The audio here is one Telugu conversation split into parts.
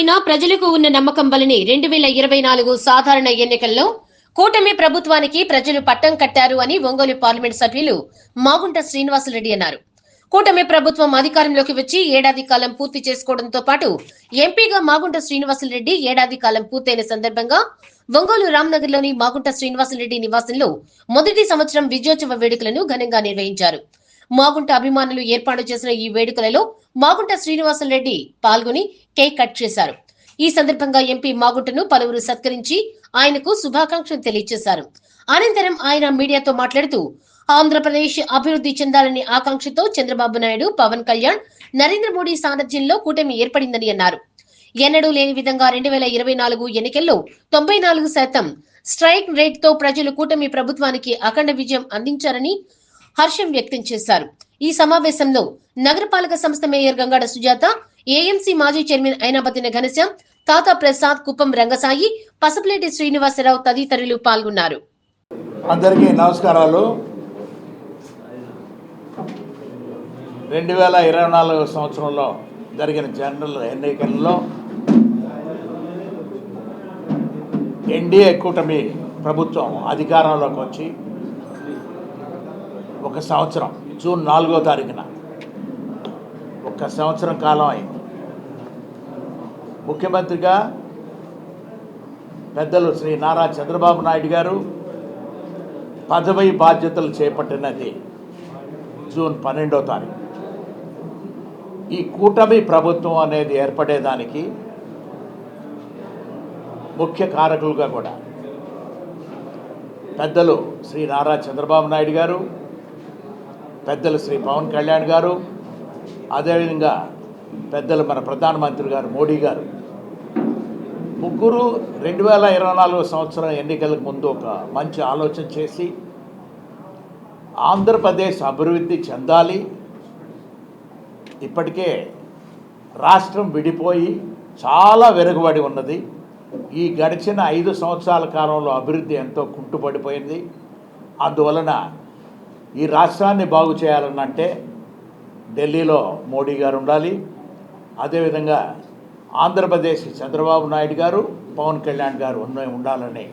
పైన ప్రజలకు ఉన్న నమ్మకం వలని రెండు వేల ఇరవై నాలుగు సాధారణ ఎన్నికల్లో కూటమి ప్రభుత్వానికి ప్రజలు పట్టం కట్టారు అని ఒంగోలు పార్లమెంట్ సభ్యులు మాగుంట శ్రీనివాసరెడ్డి అన్నారు. కూటమి ప్రభుత్వం అధికారంలోకి వచ్చి ఏడాది కాలం పూర్తి చేసుకోవడంతో పాటు ఎంపీగా మాగుంట శ్రీనివాసరెడ్డి ఏడాది కాలం పూర్తయిన సందర్భంగా ఒంగోలు రామ్నగర్లోని మాగుంట శ్రీనివాసరెడ్డి నివాసంలో మొదటి సంవత్సరం విజయోత్సవ వేడుకలను ఘనంగా నిర్వహించారు. మాగుంట అభిమానులు ఏర్పాటు చేసిన ఈ వేడుకలలో మాగుంట శ్రీనివాసరెడ్డి పాల్గొని కేక్ కట్ చేశారు. ఈ సందర్భంగా ఎంపీ మాగుంటను పలువురు సత్కరించి ఆయనకు శుభాకాంక్షలు తెలియజేశారు. అనంతరం ఆయన మీడియాతో మాట్లాడుతూ ఆంధ్రప్రదేశ్ అభివృద్ధి చెందాలని ఆకాంక్షతో చంద్రబాబు నాయుడు పవన్ కళ్యాణ్ నరేంద్ర మోడీ సారథ్యంలో కూటమి ఏర్పడిందని అన్నారు. ఎన్నడూ లేని విధంగా రెండు వేల ఇరవై నాలుగు ఎన్నికల్లో తొంభై నాలుగు శాతం స్ట్రైక్ రేట్తో ప్రజలు కూటమి ప్రభుత్వానికి అఖండ విజయం అందించారని హర్షం వ్యక్తం చేశారు. ఈ సమావేశంలో నగరపాలక సంస్థ మేయర్ గంగాడ సుజాత ఏఎంసీ మాజీ చైర్మన్ ఐనాపతిన ఘనశ్యాం తాత ప్రసాద్ కుప్పం రంగసాయి పసపులేటి శ్రీనివాసరావు తదితరులు పాల్గొన్నారు. అందరికీ నమస్కారాలు. రెండు వేల ఇరవై నాలుగు సంవత్సరంలో జరిగిన జనరల్ ఎన్నికల్లో ఎన్డీఏ కూటమి ప్రభుత్వం అధికారంలోకి వచ్చి ఒక సంవత్సరం జూన్ నాలుగో తారీఖున ఒక సంవత్సరం కాలం అయింది. ముఖ్యమంత్రిగా పెద్దలు శ్రీ నారా చంద్రబాబు నాయుడు గారు పదవి బాధ్యతలు చేపట్టినది జూన్ పన్నెండో తారీఖు. ఈ కూటమి ప్రభుత్వం అనేది ఏర్పడేదానికి ముఖ్య కారకులుగా కూడా పెద్దలు శ్రీ నారా చంద్రబాబు నాయుడు గారు పెద్దలు శ్రీ పవన్ కళ్యాణ్ గారు అదేవిధంగా పెద్దలు మన ప్రధానమంత్రి గారు మోడీ గారు. ముగ్గురు రెండు వేల ఇరవై నాలుగు సంవత్సరం ఎన్నికలకు ముందు ఒక మంచి ఆలోచన చేసి ఆంధ్రప్రదేశ్ అభివృద్ధి చెందాలి. ఇప్పటికే రాష్ట్రం విడిపోయి చాలా వెనుకబడి ఉన్నది. ఈ గడిచిన ఐదు సంవత్సరాల కాలంలో అభివృద్ధి ఎంతో కుంటుపడిపోయింది. అందువలన ఈ రాష్ట్రాన్ని బాగు చేయాలనంటే ఢిల్లీలో మోడీ గారు ఉండాలి. అదేవిధంగా ఆంధ్రప్రదేశ్ చంద్రబాబు నాయుడు గారు పవన్ కళ్యాణ్ గారు ఉన్న ఉండాలని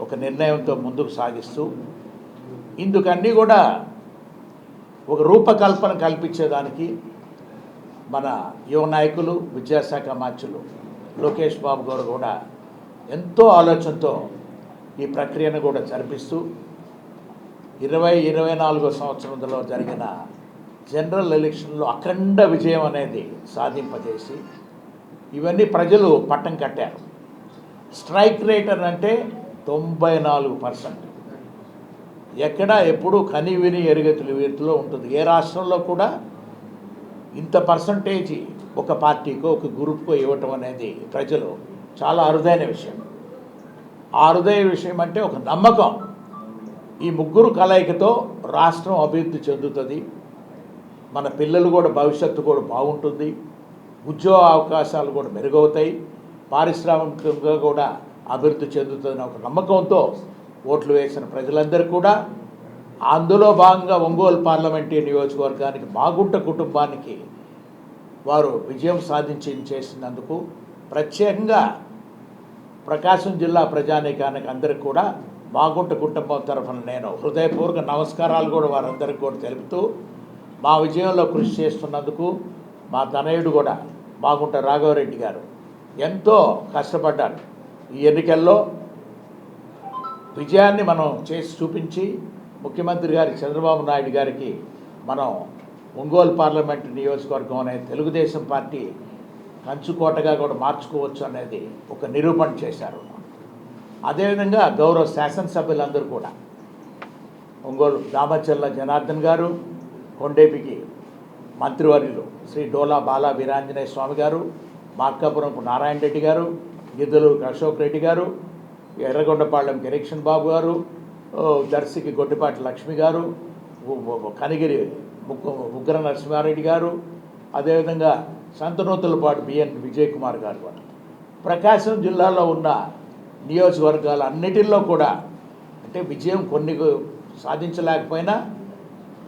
ఒక నిర్ణయంతో ముందుకు సాగిస్తూ ఇందుకన్నీ కూడా ఒక రూపకల్పన కల్పించేదానికి మన యువ నాయకులు విద్యాశాఖ మంత్రులు లోకేష్ బాబు గారు కూడా ఎంతో ఆలోచనతో ఈ ప్రక్రియను కూడా జరిపిస్తూ ఇరవై ఇరవై నాలుగో సంవత్సరంలో జరిగిన జనరల్ ఎలక్షన్లో అఖండ విజయం అనేది సాధింపజేసి ఇవన్నీ ప్రజలు పట్టం కట్టారు. స్ట్రైక్ రేట్ అని అంటే తొంభై నాలుగు పర్సెంట్. ఎక్కడ ఎప్పుడు కని విని ఎరుగతులు వీటిలో ఉంటుంది. ఏ రాష్ట్రంలో కూడా ఇంత పర్సంటేజ్ ఒక పార్టీకో ఒక గ్రూప్కో ఇవ్వటం అనేది ప్రజలు చాలా అరుదైన విషయం. ఆ అరుదైన విషయం అంటే ఒక నమ్మకం. ఈ ముగ్గురు కలయికతో రాష్ట్రం అభివృద్ధి చెందుతుంది. మన పిల్లలు కూడా భవిష్యత్తు కూడా బాగుంటుంది. ఉద్యోగ అవకాశాలు కూడా మెరుగవుతాయి. పారిశ్రామికంగా కూడా అభివృద్ధి చెందుతుందని ఒక నమ్మకంతో ఓట్లు వేసిన ప్రజలందరూ కూడా అందులో భాగంగా ఒంగోలు పార్లమెంటరీ నియోజకవర్గానికి మాగుంట కుటుంబానికి వారు విజయం సాధించి చేసినందుకు ప్రత్యేకంగా ప్రకాశం జిల్లా ప్రజానీకానికి అందరికీ కూడా మాగుంట కుటుంబం తరఫున నేను హృదయపూర్వక నమస్కారాలు కూడా వారందరికీ కూడా తెలుపుతూ మా విజయంలో కృషి చేస్తున్నందుకు మా తనయుడు కూడా మాగుంట రాఘవరెడ్డి గారు ఎంతో కష్టపడ్డాడు ఈ ఎన్నికల్లో విజయాన్ని మనం చేసి చూపించి ముఖ్యమంత్రి గారి చంద్రబాబు నాయుడు గారికి మనం ఒంగోలు పార్లమెంట్ నియోజకవర్గం అనే తెలుగుదేశం పార్టీ కంచుకోటగా కూడా మార్చుకోవచ్చు అనేది ఒక నిరూపణ చేశారు. అదేవిధంగా గౌరవ శాసనసభ్యులందరూ కూడా ఒంగోలు దామచల్ల జనార్దన్ గారు కొండేపికి మంత్రివర్యులు శ్రీ డోలా బాలా వీరాంజనేయ స్వామి గారు మార్కాపురంకు నారాయణ రెడ్డి గారు గిద్దలూరుకు అశోక్ రెడ్డి గారు ఎర్రగొండపాళ్యం కిరీక్షన్ బాబు గారు దర్శికి గొడ్డిపాటి లక్ష్మి గారు కనిగిరి ముగ్గు ఉగ్ర నరసింహారెడ్డి గారు అదేవిధంగా సంతనూతులపాటు బిఎన్ విజయ్ కుమార్ గారు కూడా. ప్రకాశం జిల్లాలో ఉన్న నియోజకవర్గాలు అన్నిటిల్లో కూడా అంటే విజయం కొన్ని సాధించలేకపోయినా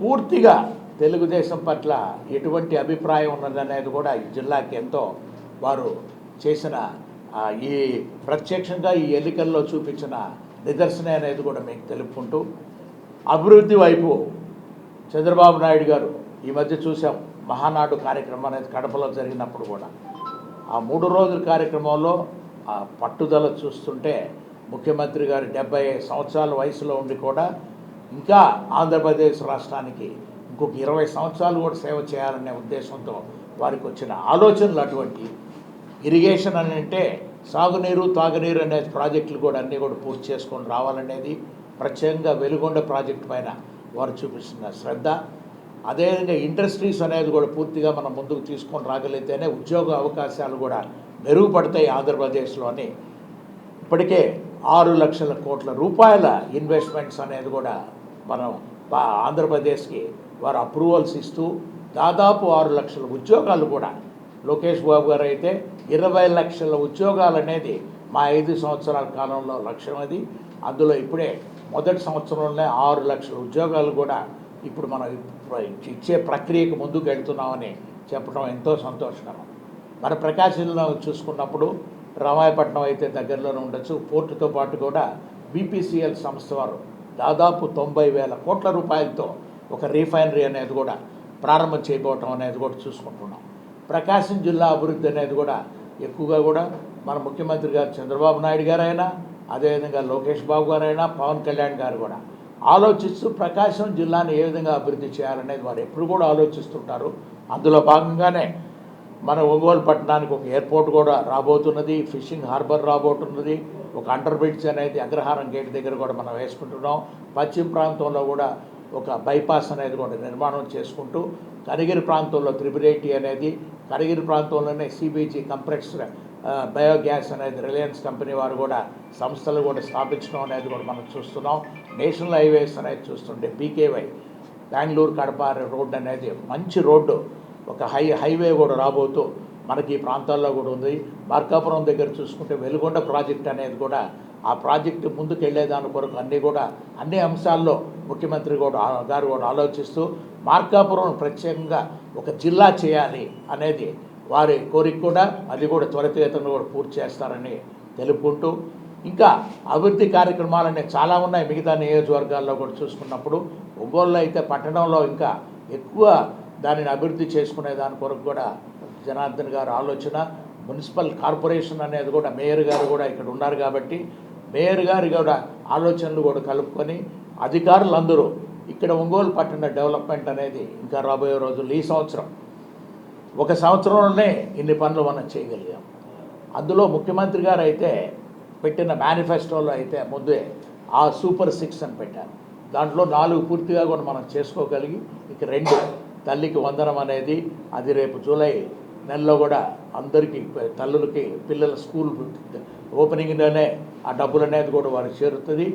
పూర్తిగా తెలుగుదేశం పట్ల ఎటువంటి అభిప్రాయం ఉన్నదనేది కూడా ఈ జిల్లాకి ఎంతో వారు చేసిన ఈ ప్రత్యక్షంగా ఈ ఎన్నికల్లో చూపించిన నిదర్శన అనేది కూడా మీకు తెలుపుకుంటూ అభివృద్ధి వైపు చంద్రబాబు నాయుడు గారు ఈ మధ్య చూసాం మహానాడు కార్యక్రమం అనేది కడపలో జరిగినప్పుడు కూడా. ఆ మూడు రోజుల కార్యక్రమంలో ఆ పట్టుదల చూస్తుంటే ముఖ్యమంత్రి గారు డెబ్బై సంవత్సరాల వయసులో ఉండి కూడా ఇంకా ఆంధ్రప్రదేశ్ రాష్ట్రానికి ఇంకొక ఇరవై సంవత్సరాలు కూడా సేవ చేయాలనే ఉద్దేశంతో వారికి వచ్చిన ఆలోచనలు అటువంటి ఇరిగేషన్ అని అంటే సాగునీరు తాగునీరు అనే ప్రాజెక్టులు కూడా అన్నీ కూడా పూర్తి చేసుకొని రావాలనేది ప్రత్యేకంగా వెలుగొండ ప్రాజెక్టు పైన వారు చూపిస్తున్న శ్రద్ధ. అదేవిధంగా ఇండస్ట్రీస్ అనేది కూడా పూర్తిగా మనం ముందుకు తీసుకొని రాగలిగితేనే ఉద్యోగ అవకాశాలు కూడా మెరుగుపడతాయి ఆంధ్రప్రదేశ్లోని. ఇప్పటికే ఆరు లక్షల కోట్ల రూపాయల ఇన్వెస్ట్మెంట్స్ అనేది కూడా మనం ఆంధ్రప్రదేశ్కి వారు అప్రూవల్స్ ఇస్తూ దాదాపు ఆరు లక్షల ఉద్యోగాలు కూడా. లోకేష్ బాబు గారు అయితే ఇరవై లక్షల ఉద్యోగాలు అనేది మా ఐదు సంవత్సరాల కాలంలో లక్ష్యం అది. అందులో ఇప్పుడే మొదటి సంవత్సరంలోనే ఆరు లక్షల ఉద్యోగాలు కూడా ఇప్పుడు మనం ఇచ్చే ప్రక్రియకు ముందుకు వెళ్తున్నామని చెప్పడం ఎంతో సంతోషకరం. మన ప్రకాశంలో చూసుకున్నప్పుడు రామాయపట్నం అయితే దగ్గరలోనే ఉండొచ్చు. పోర్టుతో పాటు కూడా బీపీసీఎల్ సంస్థ వారు దాదాపు తొంభై వేల కోట్ల రూపాయలతో ఒక రీఫైనరీ అనేది కూడా ప్రారంభం చేయబోవటం అనేది కూడా చూసుకుంటున్నాం. ప్రకాశం జిల్లా అభివృద్ధి అనేది కూడా ఎక్కువగా కూడా మన ముఖ్యమంత్రి గారు చంద్రబాబు నాయుడు గారైనా అదేవిధంగా లోకేష్ బాబు గారైనా పవన్ కళ్యాణ్ గారు కూడా ఆలోచిస్తూ ప్రకాశం జిల్లాని ఏ విధంగా అభివృద్ధి చేయాలనేది వారు ఎప్పుడు కూడా ఆలోచిస్తుంటారు. అందులో భాగంగానే మన ఒంగోలు పట్టణానికి ఒక ఎయిర్పోర్ట్ కూడా రాబోతున్నది ఫిషింగ్ హార్బర్ రాబోతున్నది ఒక అండర్ బ్రిడ్జ్ అనేది అగ్రహారం గేట్ దగ్గర కూడా మనం వేసుకుంటున్నాం. పశ్చిమ ప్రాంతంలో కూడా ఒక బైపాస్ అనేది కూడా నిర్మాణం చేసుకుంటూ కనిగిరి ప్రాంతంలో త్రిపురేటి అనేది కనిగిరి ప్రాంతంలోనే సిబీజీ కంప్రెక్స్ బయోగ్యాస్ అనేది రిలయన్స్ కంపెనీ వారు కూడా సంస్థలు కూడా స్థాపించడం అనేది కూడా మనం చూస్తున్నాం. నేషనల్ హైవేస్ అనేది చూస్తుంటే బీకేవై బెంగళూరు కడప రోడ్డు అనేది మంచి రోడ్డు. ఒక హై హైవే కూడా రాబోతూ మనకి ఈ ప్రాంతాల్లో కూడా ఉంది. మార్కాపురం దగ్గర చూసుకుంటే వెలుగొండ ప్రాజెక్ట్ అనేది కూడా ఆ ప్రాజెక్టు ముందుకు వెళ్ళేదాని కొరకు అన్నీ కూడా అన్ని అంశాల్లో ముఖ్యమంత్రి కూడా గారు కూడా ఆలోచిస్తూ మార్కాపురం ప్రత్యేకంగా ఒక జిల్లా చేయాలి అనేది వారి కోరిక కూడా అది కూడా త్వరితగతిన కూడా పూర్తి చేస్తారని తెలుపుకుంటూ ఇంకా అభివృద్ధి కార్యక్రమాలనే చాలా ఉన్నాయి మిగతా నియోజకవర్గాల్లో కూడా చూసుకున్నప్పుడు. ఒంగోలులో అయితే పట్టణంలో ఇంకా ఎక్కువ దానిని అభివృద్ధి చేసుకునే దాని కొరకు కూడా జనార్దన్ గారు ఆలోచన. మున్సిపల్ కార్పొరేషన్ అనేది కూడా మేయర్ గారు కూడా ఇక్కడ ఉన్నారు కాబట్టి మేయర్ గారు కూడా ఆలోచనలు కూడా కలుపుకొని అధికారులందరూ ఇక్కడ ఒంగోలు పట్టణ డెవలప్మెంట్ అనేది ఇంకా రాబోయే రోజుల్లో ఈ సంవత్సరం. ఒక సంవత్సరంలోనే ఇన్ని పనులు మనం చేయగలిగాం. అందులో ముఖ్యమంత్రి గారు అయితే పెట్టిన మేనిఫెస్టోలో అయితే ముందే ఆ సూపర్ సిక్స్ అని పెట్టారు. దాంట్లో నాలుగు పూర్తిగా కూడా మనం చేసుకోగలిగి ఇక రెండు తల్లికి వందనం అనేది అది రేపు జూలై నెలలో కూడా అందరికీ తల్లులకి పిల్లల స్కూల్ ఓపెనింగ్లోనే ఆ డబ్బులు అనేది కూడా వారికి చేరుతుంది.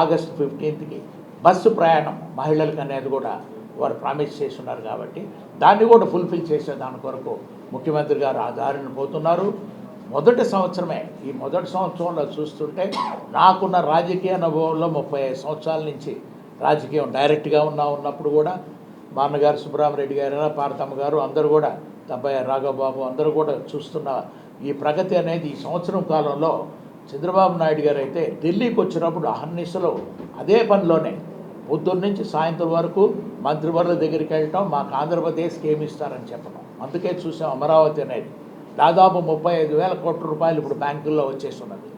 ఆగస్ట్ ఫిఫ్టీన్త్కి బస్సు ప్రయాణం మహిళలకు అనేది కూడా వారు ప్రామిస్ చేస్తున్నారు కాబట్టి దాన్ని కూడా ఫుల్ఫిల్ చేసే దాని కొరకు ముఖ్యమంత్రి గారు ఆ దారిని పోతున్నారు. మొదటి సంవత్సరమే ఈ మొదటి సంవత్సరంలో చూస్తుంటే నాకున్న రాజకీయ అనుభవంలో ముప్పై ఐదు సంవత్సరాల నుంచి రాజకీయం డైరెక్ట్గా ఉన్నా ఉన్నప్పుడు కూడా మా అన్నగారు సుబ్బరామరెడ్డి గారు పార్తమ్మ గారు అందరూ కూడా దబ్బయ్య రాఘవబాబు అందరూ కూడా చూస్తున్న ఈ ప్రగతి అనేది ఈ సంవత్సరం కాలంలో చంద్రబాబు నాయుడు గారు అయితే ఢిల్లీకి వచ్చినప్పుడు అహర్నిశలు అదే పనిలోనే పొద్దున్న నుంచి సాయంత్రం వరకు మంత్రివర్ల దగ్గరికి వెళ్ళటం మాకు ఆంధ్రప్రదేశ్కి ఏమి ఇస్తారని చెప్పడం అందుకే చూసాం అమరావతి అనేది. దాదాపు ముప్పై ఐదు వేల కోట్ల రూపాయలు ఇప్పుడు బ్యాంకుల్లో వచ్చేస్తున్నది.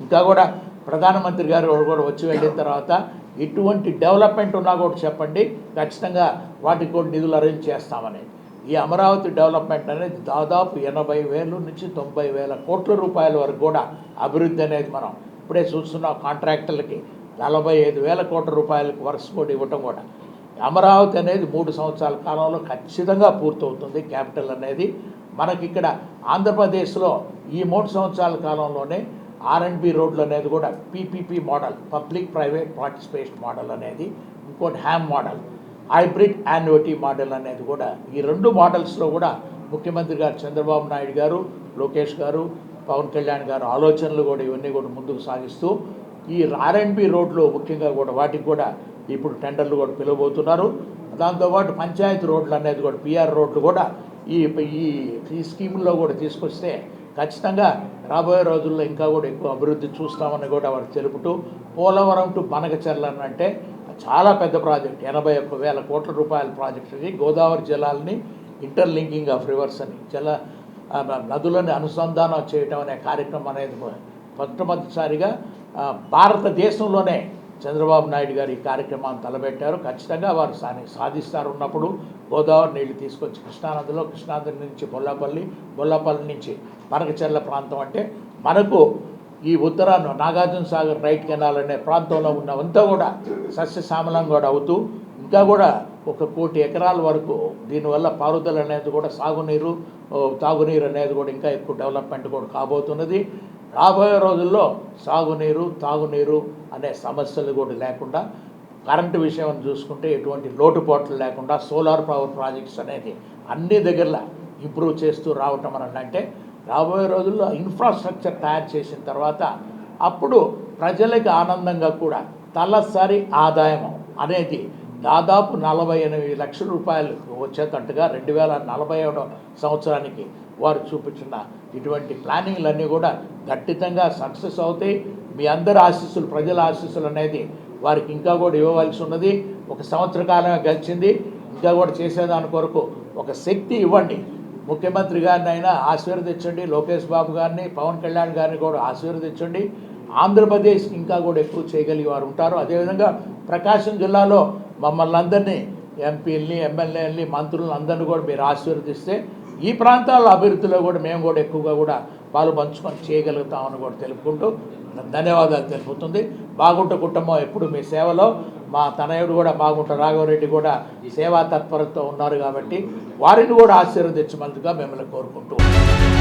ఇంకా కూడా ప్రధానమంత్రి గారు కూడా వచ్చి వెళ్ళిన తర్వాత ఇటువంటి డెవలప్మెంట్ ఉన్నా కూడా చెప్పండి ఖచ్చితంగా వాటికి కూడా నిధులు అరేంజ్ చేస్తామని ఈ అమరావతి డెవలప్మెంట్ అనేది దాదాపు ఎనభై వేల నుంచి తొంభై వేల కోట్ల రూపాయల వరకు కూడా అభివృద్ధి అనేది మనం ఇప్పుడే చూస్తున్నాం కాంట్రాక్టర్లకి నలభై ఐదు వేల కోట్ల రూపాయలకు వర్క్స్ కూడా ఇవ్వటం కూడా. అమరావతి అనేది మూడు సంవత్సరాల కాలంలో ఖచ్చితంగా పూర్తవుతుంది క్యాపిటల్ అనేది. మనకి ఇక్కడ ఆంధ్రప్రదేశ్లో ఈ మూడు సంవత్సరాల కాలంలోనే ఆర్ఎండ్బి రోడ్లు అనేది కూడా PPP model public private participation model అనేది ఇంకోటి HAM model. Hybrid annuity model అనేది కూడా ఈ రెండు మోడల్స్లో కూడా ముఖ్యమంత్రి గారు చంద్రబాబు నాయుడు గారు లోకేష్ గారు పవన్ కళ్యాణ్ గారు ఆలోచనలు కూడా ఇవన్నీ కూడా ముందుకు సాగిస్తూ ఈ ఆర్ఎండ్బి రోడ్లు ముఖ్యంగా కూడా వాటికి కూడా ఇప్పుడు టెండర్లు కూడా పిలవబోతున్నారు. దాంతోపాటు పంచాయతీ రోడ్లు అనేది కూడా పిఆర్ రోడ్లు కూడా ఈ ఈ ఈ స్కీముల్లో కూడా తీసుకొస్తే ఖచ్చితంగా రాబోయే రోజుల్లో ఇంకా కూడా ఎక్కువ అభివృద్ధి చూస్తామని కూడా వారు తెలుపుతూ పోలవరం టు బనకచర్ల అంటే చాలా పెద్ద ప్రాజెక్ట్. ఎనభై ఒక్క వేల కోట్ల రూపాయల ప్రాజెక్ట్ ఇది. గోదావరి జలాల్ని ఇంటర్లింకింగ్ ఆఫ్ రివర్స్ అని జల నదులను అనుసంధానం చేయటం అనే కార్యక్రమం అనేది మొట్టమొదటిసారిగా భారతదేశంలోనే చంద్రబాబు నాయుడు గారు ఈ కార్యక్రమాన్ని తలబెట్టారు ఖచ్చితంగా వారు సాని సాధిస్తారు ఉన్నప్పుడు గోదావరి నీళ్ళు తీసుకొచ్చి కృష్ణానదిలో కృష్ణానది నుంచి బొల్లపల్లి బొల్లపల్లి నుంచి మనకచెర్ల ప్రాంతం అంటే మనకు ఈ ఉత్తరాన నాగార్జున సాగర్ రైట్ కెనాల్ అనే ప్రాంతంలో ఉన్నవంతా కూడా సస్యశ్యామలం కూడా అవుతూ ఇంకా కూడా ఒక కోటి ఎకరాల వరకు దీనివల్ల పారుదల అనేది కూడా సాగునీరు తాగునీరు అనేది కూడా ఇంకా ఎక్కువ డెవలప్మెంట్ కూడా కాబోతున్నది. రాబోయే రోజుల్లో సాగునీరు తాగునీరు అనే సమస్యలు కూడా లేకుండా కరెంటు విషయం చూసుకుంటే ఎటువంటి లోటుపాట్లు లేకుండా సోలార్ పవర్ ప్రాజెక్ట్స్ అనేది అన్ని దగ్గరలో ఇంప్రూవ్ చేస్తూ రావటం అని అంటే రాబోయే రోజుల్లో ఇన్ఫ్రాస్ట్రక్చర్ తయారు చేసిన తర్వాత అప్పుడు ప్రజలకు ఆనందంగా కూడా తలసరి ఆదాయం అనేది దాదాపు నలభై ఎనిమిది లక్షల రూపాయలు వచ్చేటట్టుగా రెండు వేల నలభై ఏడో సంవత్సరానికి వారు చూపించిన ఇటువంటి ప్లానింగ్లన్నీ కూడా ఖచ్చితంగా సక్సెస్ అవుతాయి. మీ అందరి ఆశీస్సులు ప్రజల ఆశీస్సులు అనేది వారికి ఇంకా కూడా ఇవ్వవలసి ఉన్నది. ఒక సంవత్సర కాలమే గడిచింది. ఇంకా కూడా చేసేదాని కొరకు ఒక శక్తి ఇవ్వండి. ముఖ్యమంత్రి గారిని అయినా ఆశీర్వదించండి. లోకేష్ బాబు గారిని పవన్ కళ్యాణ్ గారిని కూడా ఆశీర్వదించండి. ఆంధ్రప్రదేశ్కి ఇంకా కూడా ఎక్కువ చేయగలిగే వారు ఉంటారు. అదేవిధంగా ప్రకాశం జిల్లాలో మమ్మల్ని అందరినీ ఎంపీలని ఎమ్మెల్యేలని మంత్రులను అందరినీ కూడా మీరు ఆశీర్వదిస్తే ఈ ప్రాంతాల అభివృద్ధిలో కూడా మేము కూడా ఎక్కువగా కూడా పాలు పంచుకొని చేయగలుగుతామని కూడా తెలుపుకుంటూ ధన్యవాదాలు తెలుపుతుంది. బాగుంట కుటుంబం ఎప్పుడు మీ సేవలో మా తనయుడు కూడా బాగుంట రాఘవరెడ్డి కూడా సేవా తత్పరతో ఉన్నారు కాబట్టి వారిని కూడా ఆశీర్వదించమందుగా మిమ్మల్ని కోరుకుంటూ ఉన్నాను.